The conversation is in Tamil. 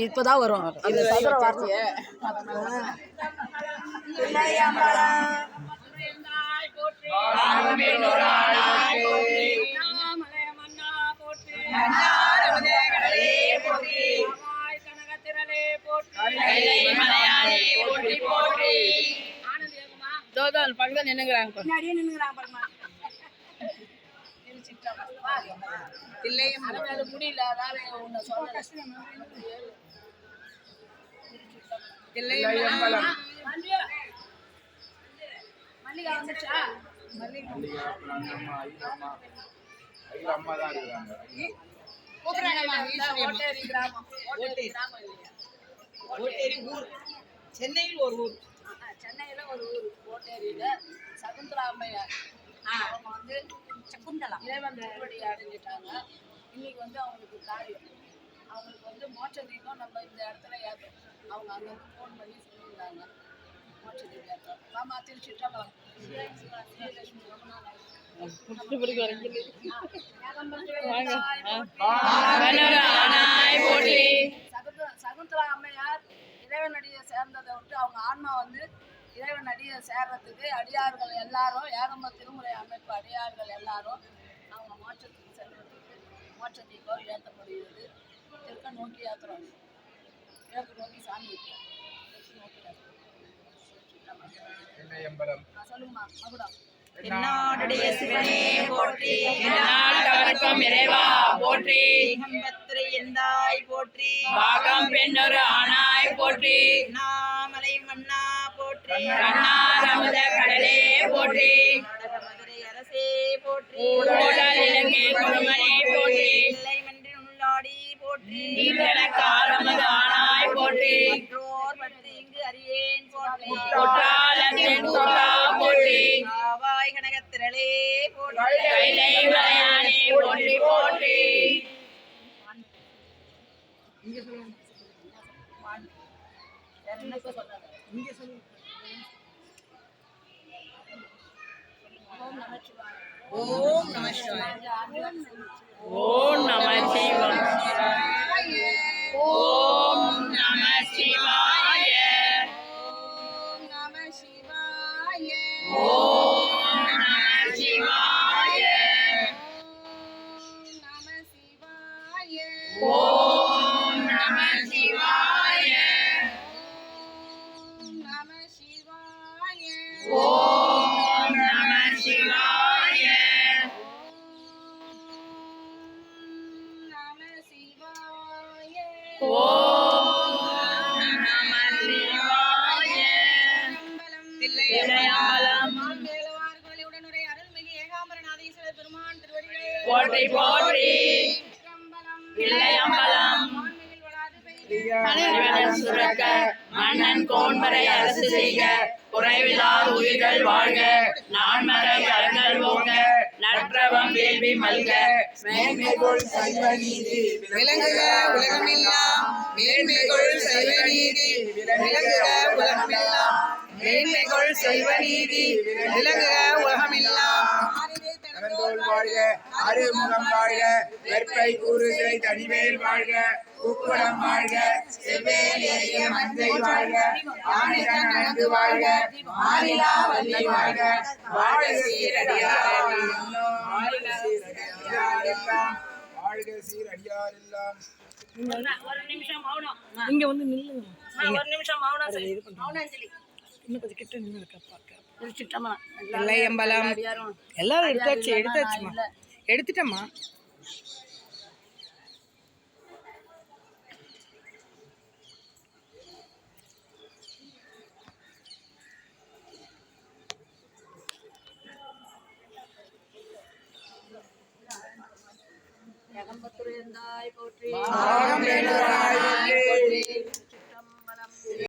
இப்போதான் வரும். இது சதுரம் வரலையே பக்கத்தில் நின்னுங்கிறாங்க பிள்ளையும் முடியல மல்லிகா. வந்துச்சா மல்லிகா அம்மா தான் இருக்காங்க. சென்னையில் ஒரு ஊர். சென்னையில் ஒரு ஊர். ஓட்டேரியில சகுந்தரா அவங்க வந்து சகுந்தலா இறைவன் அடைஞ்சிட்டாங்க இன்னைக்கு வந்து அவங்களுக்கு காரியம் அவங்களுக்கு வந்து மோட்ச தீபம் நம்ம இந்த இடத்துல ஏற்றோம் அவங்க அங்கே ஃபோன் பண்ணி சொல்லியிருந்தாங்க. மோட்ச தீபம் ஏற்றோம் மாமா திருச்சிட்டம்பலம் ஸ்ரீலட்சுமி சகுந்தலா அம்மையார் இறைவன் அடியை சேர்ந்ததை விட்டு அவங்க ஆன்மா வந்து இறைவன் அடியை சேர்றதுக்கு அடியார்கள் எல்லாரும் ஏகம்ப திருமுறை அமைப்பு அடியார்கள் எல்லாரும் அவங்க மோட்சத்துக்கு செல்வதற்கு மோட்ச தீபம் ஏற்றப்படுகிறது. தெற்க நோக்கி ஏற்றுறாங்க கிழக்கு நோக்கி சாமி. தெற்கு நோக்கி நான் சொல்லுங்கம்மா மகுடம். என்னாடுடைய சிவனே போற்றி. எந்நாட்டவர்க்கும் இறைவா போற்றி. எந்தாய் போற்றி. பாகம் பெண்ணொரு ஆனாய் போற்றி. மன்னா கண்ணார் அமுத கடலே போற்றி. அரசே போற்றி இலங்கை கொடுமரே போற்றி. இல்லைமென்று உள்ளாடி போற்றி. காலமது ஆனாய் போற்றி மற்றோர் பற்றி இங்கு அறியேன் போற்றி கொட்டாலங்கன் கொட்டா போற்றி. ஆவாய் கனகத்திரளே போற்றி கைலை மலையானே போற்றி போற்றி. இங்க சொல்லுங்க இங்க சொல்லுங்க. ஓம் நமச்சிவாய ஓம் நம ஓம் நம சிவாய. ஓம் நம சிவாய. ஓம் நம சிவாய. ஓம் நம சிவாய. ஓம் நம சிவாய. ஓம் நம சிவாய. ஓம் போற்றி போற்றி. இளையம்பலம் சுரக்க மன்னன் கோன்மரை அரசு செய்க. குறைவில்லாத உயிர்கள் வாழ்க. நான் மறை அறங்கள் போங்க நற்றவம் வேள்வி மல்க. மேன்மைகொள் சைவ நீதி விளங்குக உலகமெல்லாம். மேன்மைகள் சைவ நீதி விளங்குக உலகமெல்லாம். மேன்மைகள் சைவ நீதி விளங்குக உலகமெல்லாம். அறந்தோள் வாழ்க அருமுகம் வாழ்க வெற்பை கூறு சிறை தனிவேல் வாழ்க உக்குடம் வாழ்க செவ்வேல் ஏறிய மந்தை வாழ்க ஆணிடன் அணங்கு வாழ்க மாறிலா வள்ளி வாழ்க வாழ்க சீரடியாரெல்லாம் வாழ்க சீரடியாரெல்லாம் ஒரு நிமிஷம் மௌனம் இங்க. வந்து நில்லுங்க ஒரு நிமிஷம் மௌனம் மௌனாஞ்சலி. இன்னும் கொஞ்சம் கிட்ட நின்று பார்க்க முடிச்சுட்டோமா? வெள்ளையம்பலம் எல்லாரும் எடுத்தாச்சு எடுத்தாச்சுமா? எடுத்துட்டோமா? ஜெகம்பத்துருந்தாய் போற்றி.